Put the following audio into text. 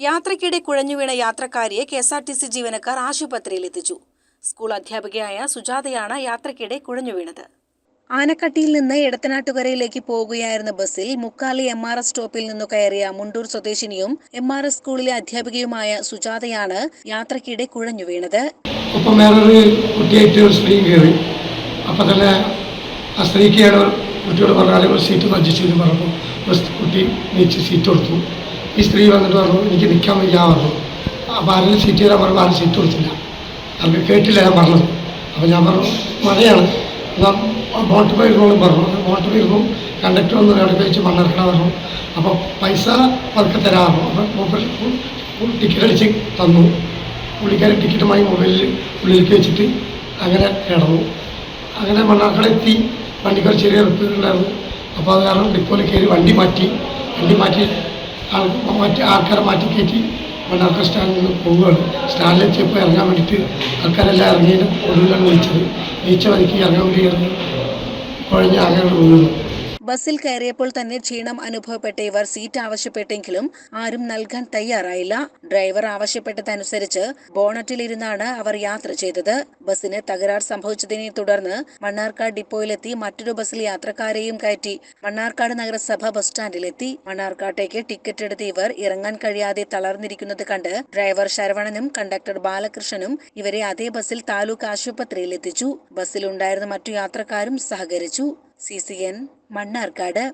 യാത്രയ്ക്കിടെ കുഴഞ്ഞുവീണ യാത്രക്കാരിയെ K S R T C ജീവനക്കാർ ആശുപത്രിയിൽ എത്തിച്ചു സ്കൂൾ അധ്യാപികയായ സുജാതയാണ് യാത്രയ്ക്കിടെ കുഴഞ്ഞുവീണത് ആനക്കട്ടിയിൽ നിന്ന് എടത്തനാട്ടുകരയിലേക്ക് പോകുകയായിരുന്ന ബസ്സിൽ മുക്കാലി എം ആർ എസ് സ്റ്റോപ്പിൽ നിന്നു കയറിയ മുണ്ടൂർ സ്വദേശിനിയും എം ആർ എസ് സ്കൂളിലെ അധ്യാപികയുമായ സുജാതയാണ് യാത്രയ്ക്കിടെ കുഴഞ്ഞു വീണത്. ഒപ്പം വേറൊരു കുട്ടിയായിട്ട് ഒരു സ്ത്രീ കയറി. അപ്പം തന്നെ ആ സ്ത്രീക്ക് കുട്ടിയോട് പറഞ്ഞാൽ സീറ്റ് കുട്ടി നീച്ച് സീറ്റ് കൊടുത്തു. ഈ സ്ത്രീ വന്നിട്ട് പറഞ്ഞു എനിക്ക് നിൽക്കാൻ വയ്യ പറഞ്ഞു. അപ്പോൾ ആരും സീറ്റ് തരാൻ പറഞ്ഞു ആരും സീറ്റ് കൊടുത്തില്ല. അവർക്ക് കേട്ടില്ല ഞാൻ പറഞ്ഞത്. അപ്പോൾ ഞാൻ പറഞ്ഞു മഴയാണ്. എന്നാൽ ബോട്ട് പോയിരുന്നു പറഞ്ഞു. ബോട്ട് പോയിരുന്നു കണ്ടക്ടർ ഒന്ന് അടുപ്പിച്ച് മണ്ണിറക്കണം പറഞ്ഞു. അപ്പോൾ പൈസ പതുക്കെ തരാമോ അപ്പോൾ ടിക്കറ്റ് അടിച്ച് തന്നു. പുള്ളിക്കാരൻ ടിക്കറ്റുമായി മൊബൈലിൽ ഉള്ളിലേക്ക് വെച്ചിട്ട് അങ്ങനെ കിടന്നു അങ്ങനെ മണ്ണാർക്കട എത്തി. ചെറിയ റിപ്പയർ ഉണ്ടായിരുന്നു. അപ്പോൾ അത് കാരണം ഡിപ്പോയിൽ കയറി വണ്ടി മാറ്റി. വണ്ടി മാറ്റി മാറ്റി ആൾക്കാരെ മാറ്റി കയറ്റി മണ്ണാർക്കട സ്റ്റാൻഡിൽ നിന്ന് പോവുകയാണ്. സ്റ്റാൻഡിൽ എത്തിയപ്പോൾ ഇറങ്ങാൻ വേണ്ടിയിട്ട് ആൾക്കാരെല്ലാം ഇറങ്ങിയതിന് ഒടുവിലാണ് വിളിച്ചത്. നീച്ച വരയ്ക്ക് ഇറങ്ങാൻ വേണ്ടി ഇറങ്ങി കുഴഞ്ഞ് ആകെ വീണു. ബസ്സിൽ കയറിയപ്പോൾ തന്നെ ക്ഷീണം അനുഭവപ്പെട്ട ഇവർ സീറ്റ് ആവശ്യപ്പെട്ടെങ്കിലും ആരും നൽകാൻ തയ്യാറായില്ല. ഡ്രൈവർ ആവശ്യപ്പെട്ടതനുസരിച്ച് ബോണറ്റിലിരുന്നാണ് അവർ യാത്ര ചെയ്തത്. ബസ്സിന് തകരാർ സംഭവിച്ചതിനെ തുടർന്ന് മണ്ണാർക്കാട് ഡിപ്പോയിലെത്തി മറ്റൊരു ബസ്സിൽ യാത്രക്കാരെയും കയറ്റി മണ്ണാർക്കാട് നഗരസഭ ബസ് സ്റ്റാൻഡിലെത്തി. മണ്ണാർക്കാട്ടേക്ക് ടിക്കറ്റ് എടുത്ത് ഇവർ ഇറങ്ങാൻ കഴിയാതെ തളർന്നിരിക്കുന്നത് കണ്ട് ഡ്രൈവർ ശരവണനും കണ്ടക്ടർ ബാലകൃഷ്ണനും ഇവരെ അതേ ബസ്സിൽ താലൂക്ക് ആശുപത്രിയിൽ എത്തിച്ചു ബസ്സിലുണ്ടായിരുന്ന മറ്റു യാത്രക്കാരും സഹകരിച്ചു. C C N Mannarkkad